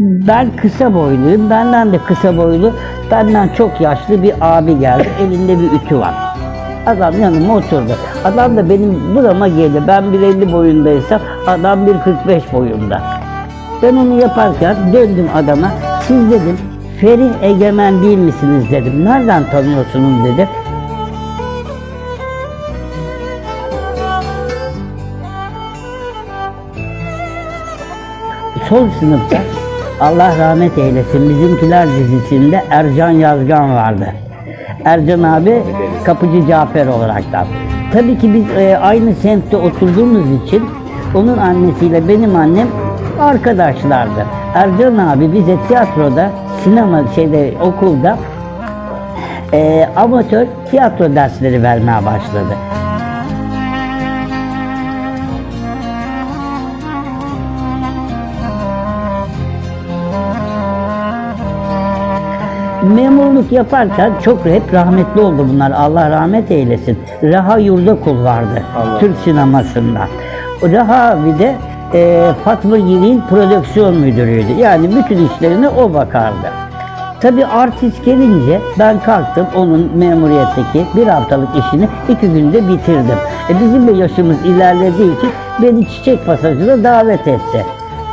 Ben kısa boyluyum. Benden de kısa boylu, benden çok yaşlı bir abi geldi. Elinde bir ütü var. Adam yanıma oturdu. Adam da benim burama geldi. Ben 1.50 boyundaysam adam 1.45 boyunda. Ben onu yaparken döndüm adama. Siz dedim Ferih Egemen değil misiniz dedim. Nereden tanıyorsunuz dedi. Sol sınıfta Allah rahmet eylesin bizimkiler dizisinde Ercan Yazgan vardı. Ercan abi kapıcı Cafer olaraktan. Tabii ki biz e, aynı semtte oturduğumuz için onun annesiyle benim annem arkadaşlardı. Ercan abi bize tiyatroda, sinema şeyde okulda e, amatör tiyatro dersleri vermeye başladı. Memurluk yaparken çok hep rahmetli oldu bunlar. Allah rahmet eylesin. Reha Yurdakul vardı. Türk sinemasında. Reha abi de e, Fatma Giri'nin prodüksiyon müdürüydü. Yani bütün işlerine o bakardı. Tabii artist gelince ben kalktım onun memuriyetteki bir haftalık işini iki günde bitirdim. E bizim de yaşımız ilerlediği için beni çiçek pasajına davet etti.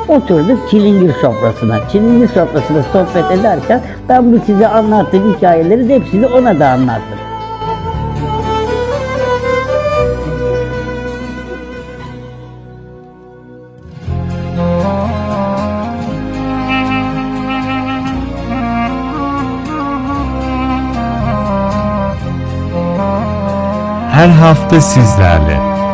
Oturduk çilingir sofrasına. Çilingir sofrasında sohbet ederken ben bu size anlattığım hikayeleri de hepsini ona da anlattım. Her hafta sizlerle.